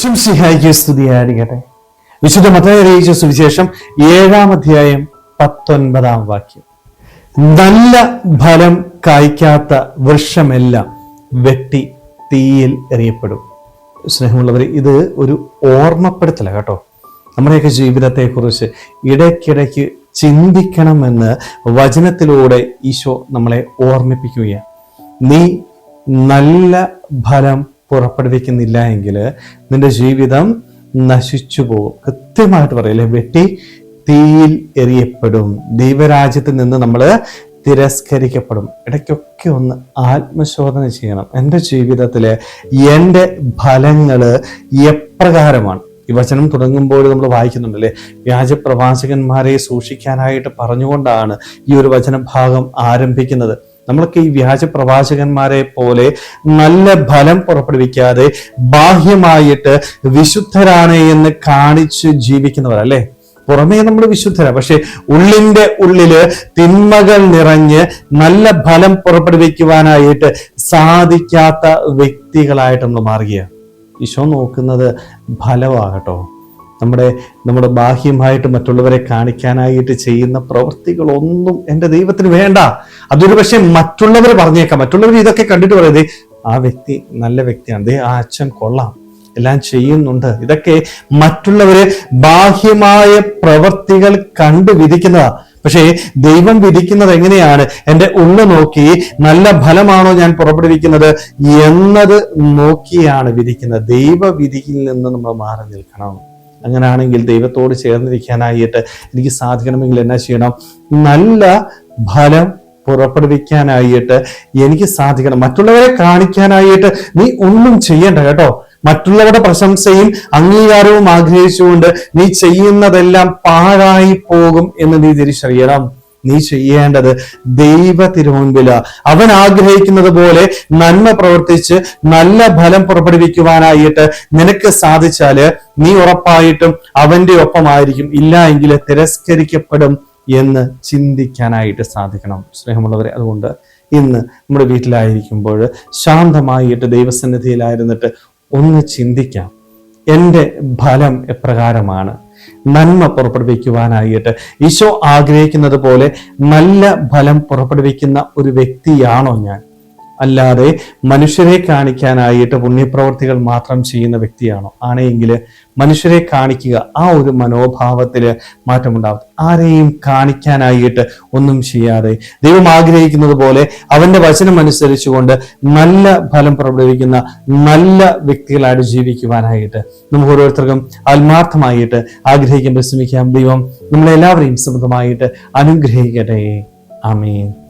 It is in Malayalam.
ശംസിഹായിക്ക് സ്തുതിയായിരിക്കട്ടെ വിശുദ്ധ മത്തായി സുവിശേഷം ഏഴാം അധ്യായം പത്തൊൻപതാം വാക്യം. നല്ല ഫലം കായ്ക്കാത്ത വൃക്ഷമെല്ലാം വെട്ടി തീയിൽ എറിയപ്പെടും. സ്നേഹമുള്ളവർ ഇത് ഒരു ഓർമ്മപ്പെടുത്തല കേട്ടോ. നമ്മുടെയൊക്കെ ജീവിതത്തെക്കുറിച്ച് ഇടയ്ക്കിടയ്ക്ക് ചിന്തിക്കണമെന്ന് വചനത്തിലൂടെ ഈശോ നമ്മളെ ഓർമ്മിപ്പിക്കുകയാണ്. നീ നല്ല ഫലം പുറപ്പെടുവിക്കുന്നില്ല എങ്കിൽ നിന്റെ ജീവിതം നശിച്ചു പോകും. കൃത്യമായിട്ട് പറയല്ലേ? വെട്ടി തീയിൽ എറിയപ്പെടും. ദൈവരാജ്യത്തിൽ നിന്ന് നമ്മൾ തിരസ്കരിക്കപ്പെടും. ഇടയ്ക്കൊക്കെ ഒന്ന് ആത്മശോധന ചെയ്യണം. എന്റെ ജീവിതത്തിൽ എന്റെ ഫലങ്ങൾ എപ്രകാരമാണ്? ഈ വചനം തുടങ്ങുമ്പോൾ നമ്മൾ വായിക്കുന്നുണ്ടല്ലേ? വ്യാജപ്രവാചകന്മാരെ സൂക്ഷിക്കാനായിട്ട് പറഞ്ഞുകൊണ്ടാണ് ഈ ഒരു വചനഭാഗം ആരംഭിക്കുന്നത്. നമ്മളൊക്കെ ഈ വ്യാജ പ്രവാചകന്മാരെ പോലെ നല്ല ഫലം പുറപ്പെടുവിക്കാതെ ബാഹ്യമായിട്ട് വിശുദ്ധരാണ് എന്ന് കാണിച്ച് ജീവിക്കുന്നവരല്ലേ പുറമേ നമ്മൾ വിശുദ്ധരാ പക്ഷെ ഉള്ളിന്റെ ഉള്ളിൽ തിന്മകൾ നിറഞ്ഞ് നല്ല ഫലം പുറപ്പെടുവിക്കുവാനായിട്ട് സാധിക്കാത്ത വ്യക്തികളായിട്ട് നമ്മൾ മാറുകയാണ്. ഈശോ നോക്കുന്നത് ഫലമാകട്ടോ. നമ്മുടെ നമ്മുടെ ബാഹ്യമായിട്ട് മറ്റുള്ളവരെ കാണിക്കാനായിട്ട് ചെയ്യുന്ന പ്രവൃത്തികളൊന്നും എന്റെ ദൈവത്തിന് വേണ്ട. അതൊരു പക്ഷേ മറ്റുള്ളവർ പറഞ്ഞേക്കാം. മറ്റുള്ളവർ ഇതൊക്കെ കണ്ടിട്ട് പറയുന്നത് ആ വ്യക്തി നല്ല വ്യക്തിയാണ്. ദേ ആ അച്ഛൻ കൊള്ളാം. എല്ലാം ചെയ്യുന്നുണ്ട്. ഇതൊക്കെ മറ്റുള്ളവരെ ബാഹ്യമായ പ്രവൃത്തികൾ കണ്ടു വിധിക്കുന്നതാ. പക്ഷേ ദൈവം വിധിക്കുന്നത് എങ്ങനെയാണ്? എന്റെ ഉള്ള നോക്കി നല്ല ഫലമാണോ ഞാൻ പുറപ്പെടുവിക്കുന്നത് എന്നത് നോക്കിയാണ് വിധിക്കുന്നത്. ദൈവവിധിയിൽ നിന്ന് നമ്മൾ മാറി നിൽക്കണം. അങ്ങനെയാണെങ്കിൽ ദൈവത്തോട് ചേർന്നിരിക്കാനായിട്ട് എനിക്ക് സാധിക്കണമെങ്കിൽ എന്നാ ചെയ്യണം? നല്ല ഫലം പുറപ്പെടുവിക്കാനായിട്ട് എനിക്ക് സാധിക്കണം. മറ്റുള്ളവരെ കാണിക്കാനായിട്ട് നീ ഒന്നും ചെയ്യണ്ട കേട്ടോ. മറ്റുള്ളവരുടെ പ്രശംസയും അംഗീകാരവും ആഗ്രഹിച്ചുകൊണ്ട് നീ ചെയ്യുന്നതെല്ലാം പാഴായി പോകും എന്ന് നീ തിരിച്ചറിയണം. നീ ചെയ്യേണ്ടത് ദൈവ തിരുമുൻപില. അവൻ ആഗ്രഹിക്കുന്നത് പോലെ നന്മ പ്രവർത്തിച്ച് നല്ല ഫലം പുറപ്പെടുവിക്കുവാനായിട്ട് നിനക്ക് സാധിച്ചാൽ നീ ഉറപ്പായിട്ടും അവന്റെ ഒപ്പമായിരിക്കും. ഇല്ല എങ്കിൽ തിരസ്കരിക്കപ്പെടും എന്ന് ചിന്തിക്കാനായിട്ട് സാധിക്കണം. സ്നേഹമുള്ളവരെ അതുകൊണ്ട് ഇന്ന് നമ്മുടെ വീട്ടിലായിരിക്കുമ്പോൾ ശാന്തമായിട്ട് ദൈവസന്നിധിയിലായിരുന്നിട്ട് ഒന്ന് ചിന്തിക്കാം. എന്റെ ഫലം എപ്രകാരമാണ്? നന്മ പുറപ്പെടുവിക്കുവാനായിട്ട്. ഈശോ ആഗ്രഹിക്കുന്നത് പോലെ നല്ല ഫലം പുറപ്പെടുവിക്കുന്ന ഒരു വ്യക്തിയാണോ ഞാൻ? അല്ലാതെ മനുഷ്യരെ കാണിക്കാനായിട്ട് പുണ്യപ്രവർത്തികൾ മാത്രം ചെയ്യുന്ന വ്യക്തിയാണോ? ആണെങ്കിൽ മനുഷ്യരെ കാണിക്കുക ആ ഒരു മനോഭാവത്തിൽ മാറ്റമുണ്ടാവും. ആരെയും കാണിക്കാനായിട്ട് ഒന്നും ചെയ്യാതെ ദൈവം ആഗ്രഹിക്കുന്നത് പോലെ അവന്റെ വചനം അനുസരിച്ചുകൊണ്ട് നല്ല ഫലം പ്രകടിപ്പിക്കുന്ന നല്ല വ്യക്തികളായിട്ട് ജീവിക്കുവാനായിട്ട് നമുക്ക് ഓരോരുത്തർക്കും ആത്മാർത്ഥമായിട്ട് ആഗ്രഹിക്കാൻ പരിശ്രമിക്കാം. ദൈവം നമ്മളെല്ലാവരെയും സമൃദ്ധമായിട്ട് അനുഗ്രഹിക്കട്ടെ. ആമേൻ.